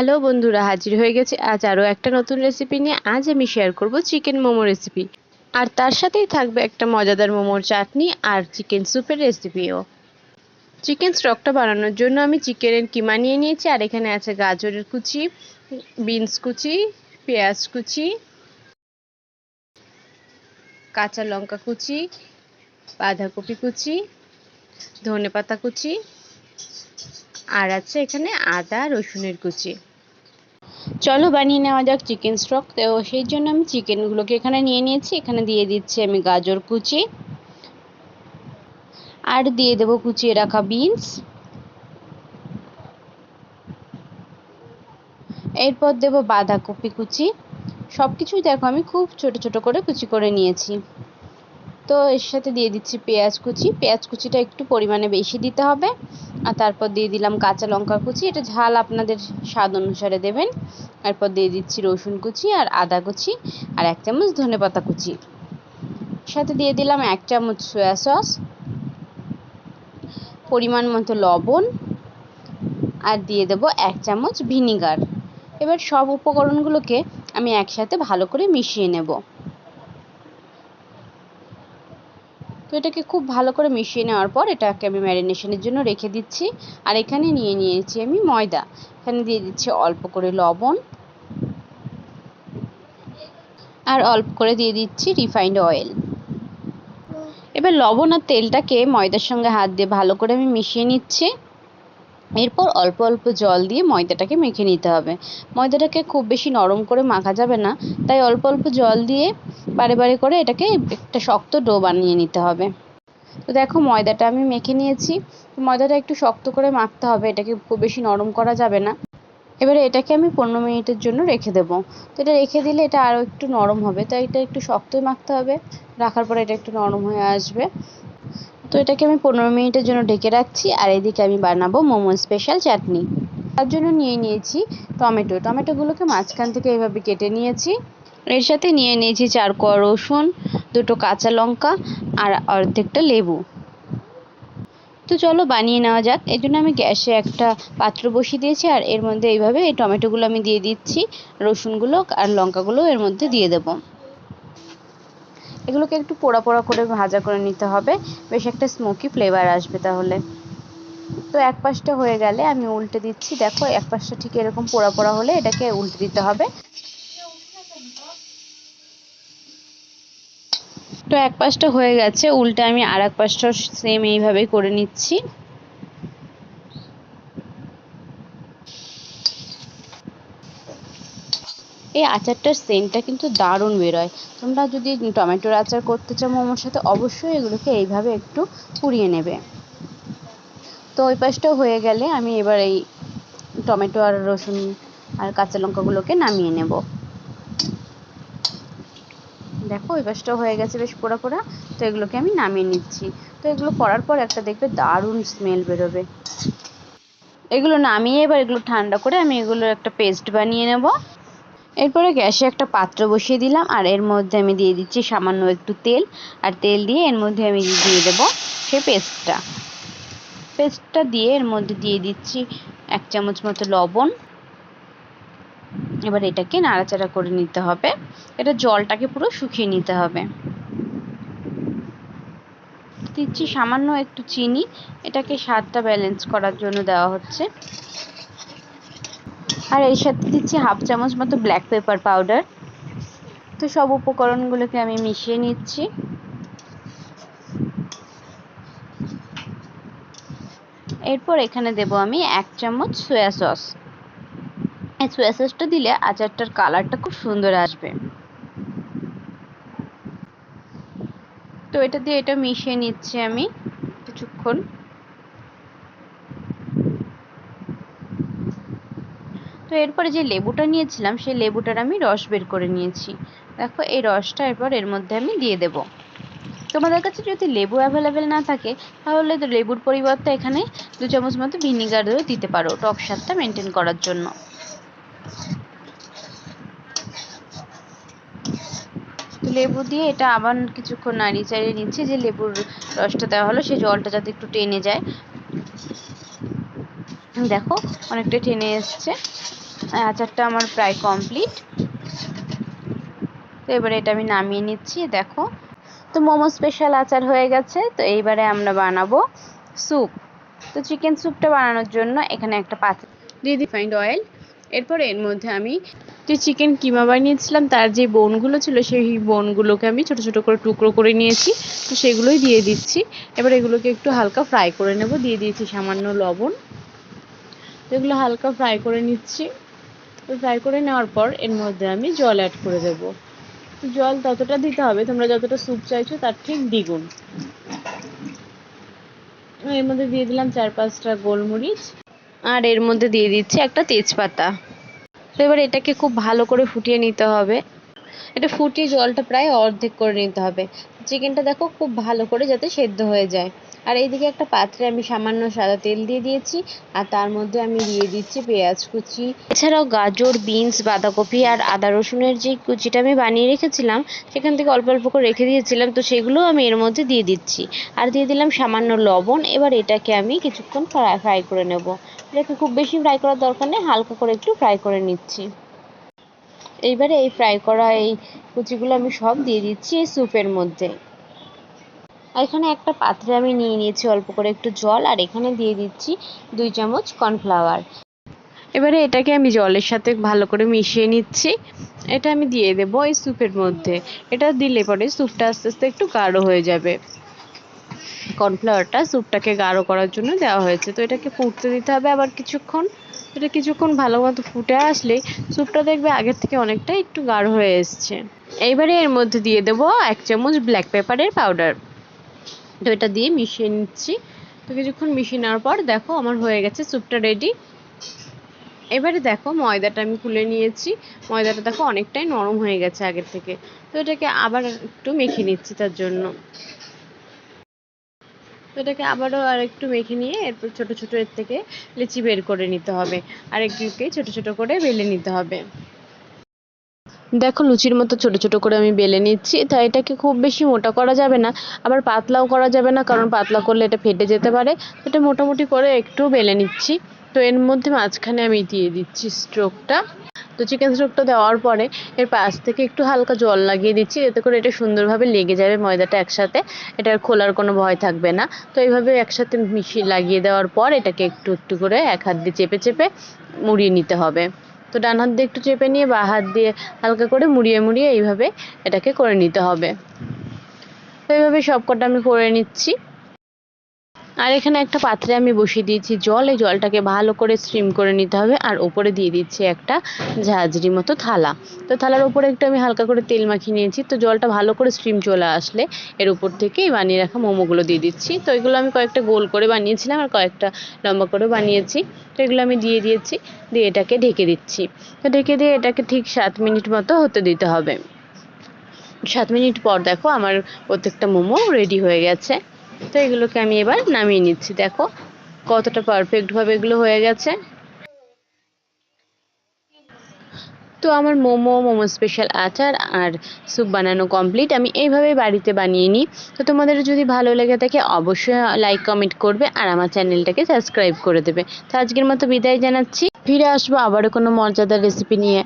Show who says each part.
Speaker 1: Hello বন্ধুরা, হাজির হয়ে গেছে। আজ আরও একটা নতুন রেসিপি নিয়ে আজ আমি শেয়ার করব চিকেন মোমো রেসিপি আর তার সাথেই থাকবে একটা মজাদার মোমোর চাটনি আর চিকেন স্যুপের রেসিপিও চিকেন স্টকটা বানানোর জন্য আমি চিকেনের কিমা নিয়ে নিয়েছি, আর এখানে আছে গাজরের কুচি বিনস কুচি, পেঁয়াজ কুচি, কাঁচা লঙ্কা কুচি, বাঁধাকপি কুচি ধনে পাতা কুচি, আর আছে এখানে আদা রসুনের কুচি। চলো বানিয়ে নেওয়া যাক চিকেন স্টক তো সেই জন্য আমি চিকেনগুলোকে এখানে নিয়ে নিয়েছি। এখানে দিয়ে দিচ্ছি আমি গাজর কুচি। আর দিয়ে দেবো কুচিয়ে রাখা বিনস এরপর দেব বাঁধাকপি কুচি। সব কিছুই দেখো আমি খুব ছোট ছোট করে কুচি করে নিয়েছি। তো এর সাথে দিয়ে দিচ্ছি পেঁয়াজ কুচি। পেঁয়াজ কুচিটা একটু পরিমাণে বেশি দিতে হবে। আর তারপর দিয়ে দিলাম কাঁচা লঙ্কা কুচি। এটা ঝাল আপনাদের স্বাদ অনুসারে দেবেন। এরপর দিয়ে দিচ্ছি রসুন কুচি আর আদা কুচি আর এক চামচ ধনে পাতা কুচি। সাথে দিয়ে দিলাম এক চামচ সয়া সস, পরিমাণ মতো লবণ আর দিয়ে দেব এক চামচ ভিনিগার। এবার সব উপকরণগুলোকে আমি একসাথে ভালো করে মিশিয়ে নেব। তো এটাকে খুব ভালো করে মিশিয়ে নেওয়ার পর এটাকে আমি ম্যারিনেশনের জন্য রেখে দিচ্ছি। আর এখানে নিয়ে নিয়েছি আমি ময়দা। এখানে দিয়ে দিচ্ছি অল্প করে লবণ। আর অল্প করে দিয়ে দিচ্ছি রিফাইন্ড অয়েল এবার লবণ আর তেলটাকে ময়দার সঙ্গে হাত দিয়ে ভালো করে আমি মিশিয়ে নিচ্ছি। এরপর অল্প অল্প জল দিয়ে ময়দাটাকে মেখে নিতে হবে। ময়দাটাকে খুব বেশি নরম করে মাখা যাবে না। তাই অল্প অল্প জল দিয়ে বারে বারে করে এটাকে একটা শক্ত ডো বানিয়ে নিতে হবে। তো দেখো ময়দাটা আমি মেখে নিয়েছি। ময়দাটা একটু শক্ত করে মাখতে হবে, এটাকে খুব বেশি নরম করা যাবে না। এবারে এটাকে আমি পনেরো মিনিটের জন্য রেখে দেবো। তো এটা রেখে দিলে এটা আরও একটু নরম হবে। তাই এটা একটু শক্তই মাখতে হবে। রাখার পরে এটা একটু নরম হয়ে আসবে। তো এটাকে আমি পনেরো মিনিটের জন্য ঢেকে রাখছি। আর এদিকে আমি বানাবো মোমো স্পেশাল চাটনি। তার জন্য নিয়ে নিয়েছি টমেটো। টমেটোগুলোকে মাঝখান থেকে এইভাবে কেটে নিয়েছি। এর সাথে নিয়ে নিয়েছি চার কোয়া রসুন, দুটো কাঁচা লঙ্কা আর অর্ধেকটা লেবু। তো চলো বানিয়ে নেওয়া যাক। এই জন্য আমি গ্যাসে একটা পাত্র বসিয়ে দিয়েছি আর এর মধ্যে এইভাবে এই টমেটোগুলো আমি দিয়ে দিচ্ছি। রসুনগুলো আর লঙ্কাগুলো এর মধ্যে দিয়ে দেবো। এগুলোকে একটু পোড়া পোড়া করে ভাজা করে নিতে হবে। বেশ একটা স্মোকি ফ্লেভার আসবে তাহলে। তো এক পাশটা হয়ে গেলে আমি উল্টে দিচ্ছি। দেখো, এক পাশটা ঠিক এরকম পোড়া পোড়া হলে এটাকে উল্টে দিতে হবে। তো এক পাশটা হয়ে গেছে, উল্টে আমি আর এক পাশটাও সেম এইভাবেই করে নিচ্ছি। এই আচারটার সেন্টটা কিন্তু দারুণ বেরোয়। তোমরা যদি টমেটোর আচার করতে চাও মোমোর সাথে, অবশ্যই এগুলোকে এইভাবে একটু পুড়িয়ে নেবে। তো ওই পাশটাও হয়ে গেলে আমি এবার এই টমেটো আর রসুন আর কাঁচা লঙ্কাগুলোকে নামিয়ে নেব। দেখো ওই পাশটাও হয়ে গেছে বেশ পোড়া পোড়া, তো এগুলোকে আমি নামিয়ে নিচ্ছি। তো এগুলো করার পর একটা দেখবে দারুণ স্মেল বেরোবে। এগুলো নামিয়ে এবার এগুলো ঠান্ডা করে আমি এগুলোর একটা পেস্ট বানিয়ে নেব। এরপরে গ্যাসে একটা পাত্র বসিয়ে দিলাম, আর এর মধ্যে আমি দিয়ে দিচ্ছি সামান্য একটু তেল, আর তেল দিয়ে এর মধ্যে আমি দিয়ে দেবো সেই পেস্টটা পেস্টটা দিয়ে এর মধ্যে দিয়ে দিচ্ছি এক চামচ মতো লবণ। এবার এটাকে নাড়াচাড়া করে নিতে হবে। এটা জলটাকে পুরো শুকিয়ে নিতে হবে। দিচ্ছি সামান্য একটু চিনি। এটাকে স্বাদটা ব্যালেন্স করার জন্য দেওয়া হচ্ছে। আর এর সাথে দিচ্ছি হাফ চামচ মতো ব্ল্যাক পেপার পাউডার তো সব উপকরণগুলোকে আমি মিশিয়ে নিচ্ছি। এরপর এখানে দেব আমি এক চামচ সয়া সস এই সয়া সসটা দিলে আচারটার কালারটা খুব সুন্দর আসবে। তো এটা দিয়ে এটা মিশিয়ে নিচ্ছি আমি কিছুক্ষণ। তো এরপরে যে লেবুটা নিয়েছিলাম, সেই লেবুটার আমি রস বের করে নিয়েছি। দেখো, এই রসটা এরপর এর মধ্যে আমি দিয়ে দেব। তোমাদের কাছে যদি লেবু অ্যাভেলেবেল না থাকে, তাহলে লেবুর পরিবর্তে এখানে দু চামচ মতো ভিনিগারও দিতে পারো টক স্বাদটা মেনটেন করার জন্য। লেবু দিয়ে এটা আবার কিছুক্ষণ নাড়িয়ে চাড়িয়ে নিচ্ছি, যে লেবুর রসটা দেওয়া হলো সেই জলটা যাতে একটু টেনে যায়। দেখো, অনেকটা টেনে এসছে। আচারটা আমার প্রায় কমপ্লিট তো এবারে এটা আমি নামিয়ে নিচ্ছি, দেখো। তো মোমো স্পেশাল আচার হয়ে গেছে, তো এইবারে আমরা বানাবো স্যুপ তো চিকেন স্যুপটা বানানোর জন্য এখানে একটা পাত্র দিয়ে রিফাইন্ড অয়েল এরপর এর মধ্যে আমি যে চিকেন কিমা বানিয়েছিলাম, তার যে বোনগুলো ছিল, সেই বোনগুলোকে আমি ছোট ছোট করে টুকরো করে নিয়েছি। তো সেগুলোই দিয়ে দিচ্ছি। এবার এগুলোকে একটু হালকা ফ্রাই করে নেব। দিয়ে দিয়েছি সামান্য লবণ। তো এগুলো হালকা ফ্রাই করে নিচ্ছি। তো ফ্রাই করে নেওয়ার পর এর মধ্যে আমি জল অ্যাড করে দেব। জল ততটা দিতে হবে, তোমরা যতটা স্যুপ চাইছো তার ঠিক দ্বিগুণ। এর মধ্যে দিয়ে দিলাম চার পাঁচটা গোলমরিচ। আর এর মধ্যে দিয়ে দিচ্ছি একটা তেজপাতা। তো এবার এটাকে খুব ভালো করে ফুটিয়ে নিতে হবে। এটা ফুটিয়ে জলটা প্রায় অর্ধেক করে নিতে হবে। চিকেনটা দেখো খুব ভালো করে যাতে সেদ্ধ হয়ে যায়। আর এইদিকে একটা পাত্রে আমি সামান্য সাদা তেল দিয়ে দিয়েছি, আর তার মধ্যে আমি দিয়ে দিচ্ছি পেঁয়াজ কুচি। এছাড়াও গাজর, বিনস, বাঁধাকপি আর আদা রসুনের যে কুচিটা আমি বানিয়ে রেখেছিলাম, সেখান থেকে অল্প অল্প করে রেখে দিয়েছিলাম, তো সেগুলোও আমি এর মধ্যে দিয়ে দিচ্ছি। আর দিয়ে দিলাম সামান্য লবণ, এবার এটাকে আমি কিছুক্ষণ ফ্রাই করে নেব। এটাকে খুব বেশি ফ্রাই করার দরকার নেই, হালকা করে একটু ফ্রাই করে নিচ্ছি। এইবারে এই ফ্রাই করা এই কুচিগুলো আমি সব দিয়ে দিচ্ছি এই স্যুপের মধ্যে। এখানে একটা পাত্রে আমি নিয়ে নিয়েছি অল্প করে একটু জল, আর এখানে দিয়ে দিচ্ছি দুই চামচ কর্নফ্লাওয়ার এবারে এটাকে আমি জলের সাথে ভালো করে মিশিয়ে নিচ্ছি। এটা আমি দিয়ে দেবো এই স্যুপের মধ্যে। এটা দিলে পরে স্যুপটা আস্তে আস্তে একটু গাঢ় হয়ে যাবে। কর্নফ্লাওয়ারটা স্যুপটাকে গাঢ় করার জন্য দেওয়া হয়েছে। তো এটাকে ফুটতে দিতে হবে আবার কিছুক্ষণ। এটা কিছুক্ষণ ভালো মতো ফুটে আসলে স্যুপটা দেখবে আগের থেকে অনেকটা একটু গাঢ় হয়ে এসছে। এইবারে এর মধ্যে দিয়ে দেবো এক চামচ ব্ল্যাক পেপারের পাউডার। তো এটা দিয়ে মিশিয়ে নিচ্ছি। তো কিছুক্ষণ মিশিয়ে নেওয়ার পর দেখো আমার হয়ে গেছে স্যুপটা রেডি। এবারে দেখো ময়দাটা আমি খুলে নিয়েছি। ময়দাটা দেখো অনেকটাই নরম হয়ে গেছে আগের থেকে। তো এটাকে আবার একটু মেখে নিচ্ছি তার জন্য। এটাকে আবারও আর একটু মেখে নিয়ে এরপর ছোট ছোট এর থেকে লিচি বের করে নিতে হবে। আর এগুলোকে ছোট ছোট করে বেলে নিতে হবে। দেখো লুচির মতো ছোট ছোট করে আমি বেলে নিচ্ছি। তা এটাকে খুব বেশি মোটা করা যাবে না, আবার পাতলাও করা যাবে না, কারণ পাতলা করলে এটা ফেটে যেতে পারে। এটা মোটামুটি করে একটু বেলে নিচ্ছি। তো এর মধ্যে মাঝখানে আমি দিয়ে দিচ্ছি স্ট্রোকটা তো চিকেন স্ট্রোকটা দেওয়ার পরে এর পাশ থেকে একটু হালকা জল লাগিয়ে দিচ্ছি, এতে করে এটা সুন্দরভাবে লেগে যাবে ময়দাটা একসাথে, এটার খোলার কোনো ভয় থাকবে না। তো এইভাবে একসাথে মিশিয়ে লাগিয়ে দেওয়ার পর এটাকে একটু একটু করে এক হাত দিয়ে চেপে চেপে মুড়িয়ে নিতে হবে। তো ডান হাত দিয়ে একটু চেপে নিয়ে বা হাত দিয়ে হালকা করে মুড়িয়ে মুড়িয়ে এইভাবে এটাকে করে নিতে হবে। তো এইভাবে সবকটা আমি করে নিচ্ছি। আর এখানে একটা পাত্রে আমি বসিয়ে দিয়েছি জল। এই জলটাকে ভালো করে স্টিম করে নিতে হবে। আর ওপরে দিয়ে দিচ্ছি একটা ঝাঁঝরি মতো থালা। তো থালার উপরে একটু আমি হালকা করে তেল মাখিয়ে নিয়েছি। তো জলটা ভালো করে স্টিম চলে আসলে এর উপর থেকে বানিয়ে রাখা মোমোগুলো দিয়ে দিচ্ছি। তো এগুলো আমি কয়েকটা গোল করে বানিয়েছিলাম আর কয়েকটা লম্বা করে বানিয়েছি। তো এগুলো আমি দিয়ে দিয়েছি। দিয়ে এটাকে ঢেকে দিচ্ছি। তো ঢেকে দিয়ে এটাকে ঠিক সাত মিনিট মতো হতে দিতে হবে। সাত মিনিট পর দেখো আমার প্রত্যেকটা মোমো রেডি হয়ে গেছে। তো এগুলোকে আমি এবার নামিয়ে নিচ্ছি। দেখো কতটা পারফেক্টভাবে এগুলো হয়ে গেছে। তো আমার মোমো মোমো স্পেশাল আচার আর স্যুপ বানানো কমপ্লিট আমি এইভাবে বাড়িতে বানিয়ে নিই। তো তোমাদের যদি ভালো লেগে থাকে অবশ্যই লাইক কমেন্ট করবে আর আমার চ্যানেলটাকে সাবস্ক্রাইব করে দেবে। তো আজকের মতো বিদায় জানাচ্ছি। ফিরে আসব আবারও কোনো মজাদার রেসিপি নিয়ে।